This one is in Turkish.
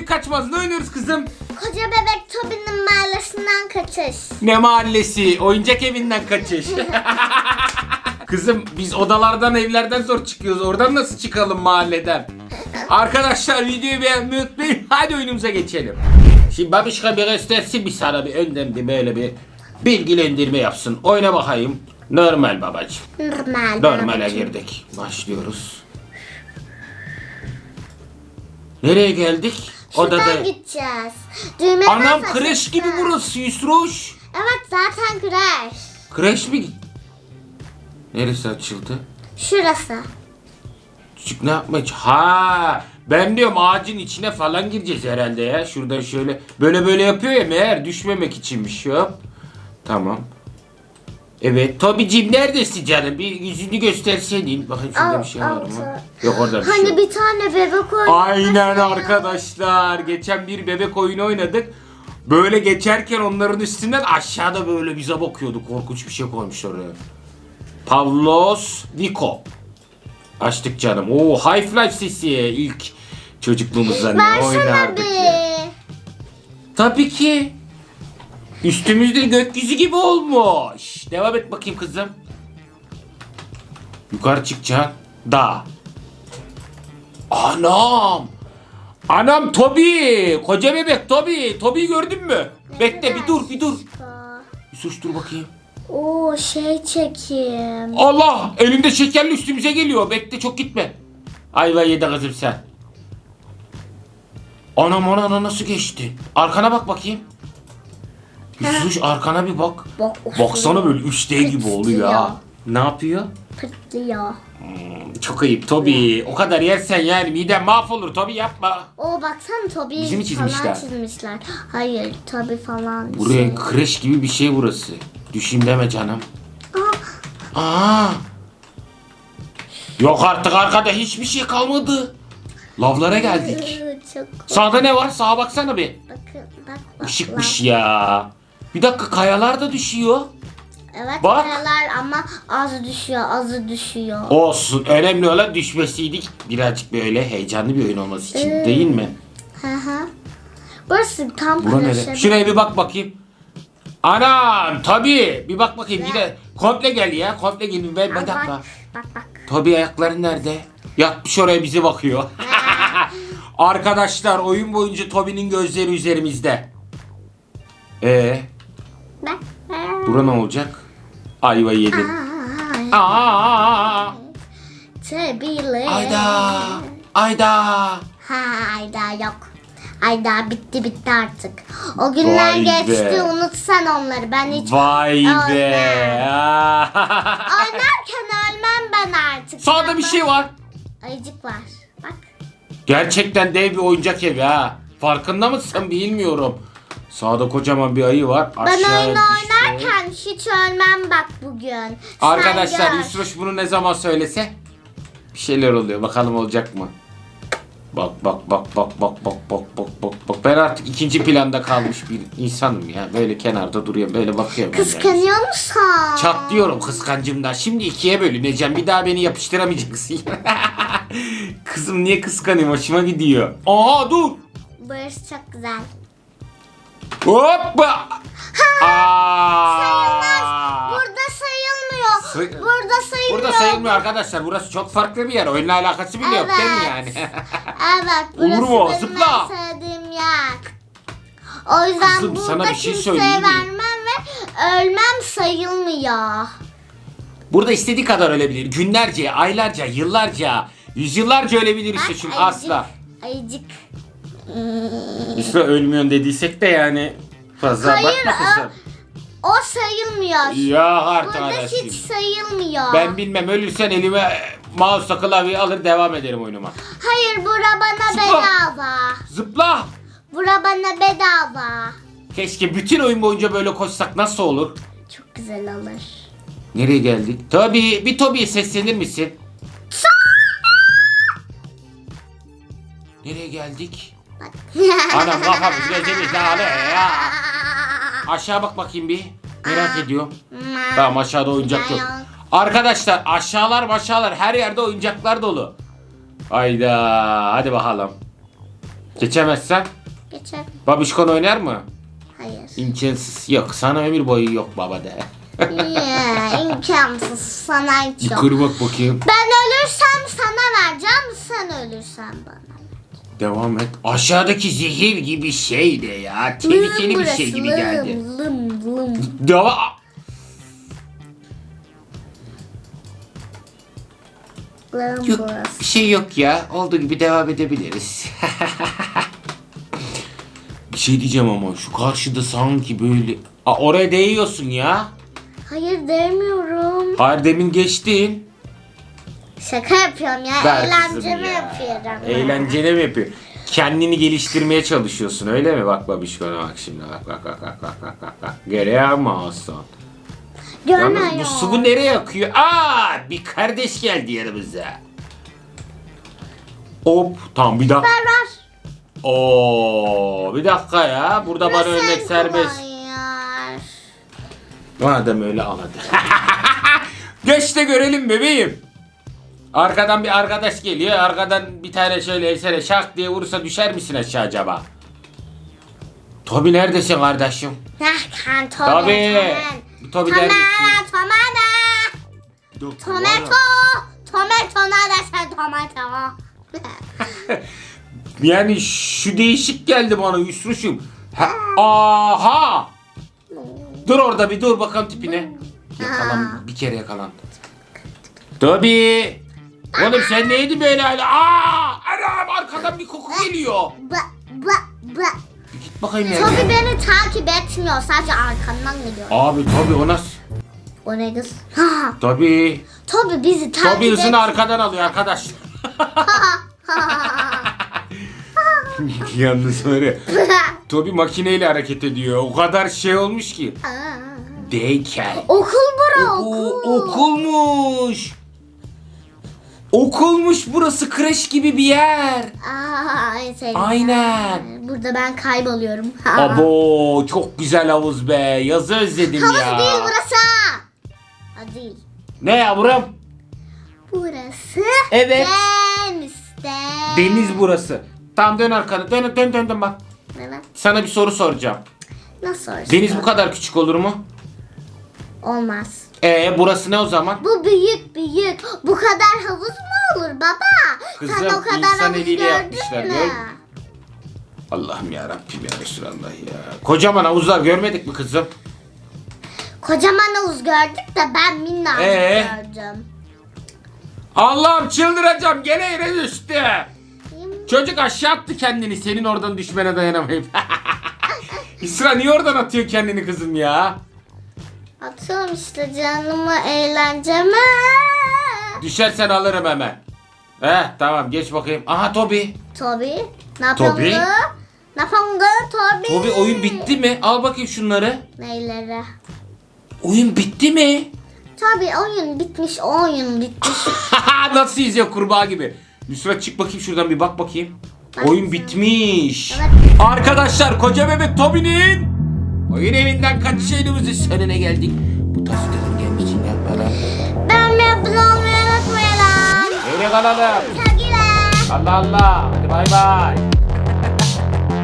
büyük kaçmaz. Ne oynuyoruz kızım? Koca bebek Tobi'nin mahallesinden kaçış. Ne mahallesi? Oyuncak evinden kaçış. Kızım biz odalardan evlerden zor çıkıyoruz. Oradan nasıl çıkalım mahalleden? Arkadaşlar videoyu beğenmeyi unutmayın. Hadi oyunumuza geçelim. Şimdi babişka bir göstersin bir sana bir önden bir böyle bir bilgilendirme yapsın. Oyna bakayım. Normal babacığım. Normal. Normale girdik. Başlıyoruz. Nereye geldik? Şuradan Odada. gideceğiz. Düğmeden Anam saçacağız. kreş gibi burası Yusruş. Evet zaten kreş. Kreş mi? Neresi açıldı? Şurası. Küçük ne yapmaya Ha ben diyorum ağacın içine falan gireceğiz herhalde ya. Şuradan şöyle böyle böyle yapıyor ya meğer düşmemek içinmiş ya. Tamam. Evet Tobicim neredesin canım? Bir yüzünü gösterseydin. Bakın şurada Al, bir şey var mı? Yok orada bir şey Hani yok. bir tane bebek oyunu. Aynen arkadaşlar. Geçen bir bebek oyunu oynadık. Böyle geçerken onların üstünden aşağıda böyle bize bakıyordu. Korkunç bir şey koymuşlar oraya. Pavlos Vico. Açtık canım. Oo High Flight sesi ilk çocukluğumuzda ne Versene oynardık ya. bir. Tabii ki. Üstümüzde gökyüzü gibi olmuş. Devam et bakayım kızım. Yukarı çıkacaksın. Da. Anam. Anam Tobi. Koca bebek Tobi. Tobi'yi gördün mü? Bekle bir dur bir dur. Yusuf dur bakayım. Oo şey çekim. Allah elinde şekerli üstümüze geliyor. Bekle çok gitme. Ayva yedi kızım sen. Anam ona nasıl geçti? Arkana bak bakayım. Yusuf arkana bir bak. Bak, Baksana böyle 3D gibi oluyor ha. Ne yapıyor? Pırtlıyor. Çok ayıp Tobi. O kadar yersen yani miden mahvolur Tobi yapma. Oo baksana Tobi Bizi mi çizmişler? falan çizmişler. Hayır Tobi falan. Buraya şey. kreş gibi bir şey burası. Düşeyim deme canım. Aa. Yok artık arkada hiçbir şey kalmadı. Lavlara geldik. Iı, Çok Sağda ne var? Sağa baksana bir. bakın bak bak. Işıkmış ya. Bir dakika kayalar da düşüyor. Evet Bak. kayalar ama az düşüyor azı düşüyor. Olsun. Önemli olan düşmesiydik. Birazcık böyle heyecanlı bir oyun olması için Ee, değil mi? Hı hı. Burası tam Bura nere? Şuraya bir bak bakayım. Anam tabii. Bir bak bakayım yine komple gel ya. Komple gel. Bir, bir dakika. Bak bak bak. Tabii ayakları nerede? Yatmış oraya bize bakıyor. Arkadaşlar oyun boyunca Toby'nin gözleri üzerimizde. Ee. Bura ne olacak? Ayva yedim. Aa! Tabii. Ayda! Ayda! Ha Ayda yok. Ayda bitti bitti artık. O günler Vay geçti be. unut sen onları. Ben hiç Vay be! oynarken ölmem ben artık. Sağda bir şey var. Ayıcık var. Bak. Gerçekten dev bir oyuncak evi ha. Farkında mısın bilmiyorum. Sağda kocaman bir ayı var. Ben Aşağıya oyunu oynarken hiç ölmem bak bugün. Sen Arkadaşlar gör. Yusuf bunu ne zaman söylese bir şeyler oluyor. Bakalım olacak mı? Bak bak bak bak bak bak bak bak bak bak. Ben artık ikinci planda kalmış bir insanım ya. Böyle kenarda duruyorum. Böyle bakıyorum. yani. Kıskanıyor musun? Çatlıyorum kıskancımdan. Şimdi ikiye bölüneceğim. Bir daha beni yapıştıramayacaksın. Kızım niye kıskanayım? Hoşuma gidiyor. Aa dur. Burası çok güzel. Hoppa. Sayılmaz. Sayılmıyor. Arkadaşlar. Burası çok farklı bir yer. Oyunla alakası bile yok değil mi yani? Evet. Olur Burası mu? benim Zıpla. en sevdiğim yer. O yüzden Kızım, burada sana bir şey kimseye söyleyeyim mi? vermem ve ölmem sayılmıyor. Burada istediği kadar ölebilir. Günlerce, aylarca, yıllarca, yüzyıllarca ölebilir işte Bak, ayıcık, asla. Ayıcık. İşte ölmüyorsun dediysek de yani fazla Hayır, bakma kızım. O sayılmıyor. Ya artık Burada hiç sayılmıyor. Ben bilmem ölürsen elime mouse klavyeyi alır devam ederim oyunuma. Hayır bura bana Zıpla. bedava. Zıpla. Bura bana bedava. Keşke bütün oyun boyunca böyle koşsak nasıl olur? Çok güzel olur. Nereye geldik? Tabii bir Toby'ye seslenir misin? Nereye geldik? Bak. Anam kafamız gözümüz dağılıyor ya. Aşağı bak bakayım bir. Merak ediyorum. Tamam aşağıda oyuncak yok. Arkadaşlar aşağılar aşağılar her yerde oyuncaklar dolu. Hayda hadi bakalım. Geçemezsen Geçer. babişkon oynar mı? Hayır. İmkansız. Yok sana ömür boyu yok baba de. Ya, imkansız sana hiç yok. Yukarı bak bakayım. Ben ölürsem sana vereceğim, sen ölürsen bana. Devam et. Aşağıdaki zehir gibi şey de ya. Tehlikeli bir şey gibi geldi. Lım lım lım. Devam. Lım Yok burası. bir şey yok ya. Olduğu gibi devam edebiliriz. bir şey diyeceğim ama şu karşıda sanki böyle... Aa, oraya değiyorsun ya. Hayır demiyorum. Hayır demin geçtin. Şaka yapıyorum ya. Ver Eğlenceli kızım ya. yapıyorum? Eğlenceli mi yapıyor? Kendini geliştirmeye çalışıyorsun öyle mi? Bak babiş, babişkona bak şimdi. Bak bak bak bak bak bak bak. bak. Görüyor musun? Yalnız bu Görmüyorum. sıvı nereye akıyor? Aa bir kardeş geldi yanımıza. Hop tam bir dakika. Ver ver. Oo bir dakika ya. Burada bana ölmek serbest. kullanıyor. Madem öyle ağladı. Geç de görelim bebeğim. Arkadan bir arkadaş geliyor. Arkadan bir tane şöyle esere şak diye vurursa düşer misin aşağı acaba? Tobi neredesin kardeşim? Nereden Tobi? Tobi. Tobi Tomato. Tomato. Tomato. Tomato neredesin tomato? Yani şu değişik geldi bana Yusruş'um. Ha, aha! Dur orada bir dur bakalım tipine. Yakalan bir kere yakalan. Tobi! Oğlum sen neydi böyle hala? Aa! Anam arkadan bir koku geliyor. Ba ba ba. Bir git bakayım ya. Tobi beni takip etmiyor. Sadece arkamdan geliyor. Abi Tobi o nasıl? O ne kız? Tobi. Tobi bizi takip Tobi hızını arkadan alıyor arkadaş. Yalnız böyle. Tobi makineyle hareket ediyor. O kadar şey olmuş ki. Deykel. okul bura okul. okulmuş. Okulmuş burası kreş gibi bir yer. Aa, Aynen. Burada ben kayboluyorum. Abo çok güzel havuz be. Yazı özledim Havuz ya. değil burası. Ha değil. Ne yavrum? Burası Evet. denizde. Deniz burası. Tam dön arkana. Dön dön dön dön bak. Evet. Sana bir soru soracağım. Nasıl olsun? Deniz bu kadar küçük olur mu? Olmaz. Ee burası ne o zaman? Bu büyük büyük. Bu kadar havuz mu olur baba? Kızım, Sen o kadar insan havuz eliyle gördün yapmışlar, mü? gör. Allah'ım ya Rabbim ya Resulallah ya. Kocaman havuzlar görmedik mi kızım? Kocaman havuz gördük de ben minnacık Ee? gördüm. Allah'ım çıldıracağım gene yere düştü. Çocuk aşağı attı kendini senin oradan düşmene dayanamayıp. İsra niye oradan atıyor kendini kızım ya? Atıyorum işte canımı eğlenceme. Düşersen alırım hemen. Heh tamam geç bakayım. Aha Tobi. Tobi. Ne yapıyorsun? Tobi? Ne yapıyorsun Tobi? Tobi oyun bitti mi? Al bakayım şunları. Neyleri? Oyun bitti mi? Tabi oyun bitmiş, oyun bitmiş. Nasıl izliyor kurbağa gibi. Nusret çık bakayım şuradan bir bak bakayım. Bak Oyun bitmiş. Evet. Arkadaşlar koca bebek Tobi'nin oyun evinden kaçış elimizin sonuna geldik. Bu tarz gelmek için yapmalar. Ben mi abone olmayı unutmayalım. Öyle kalalım. Sevgiler. Allah Allah. Hadi bay bay.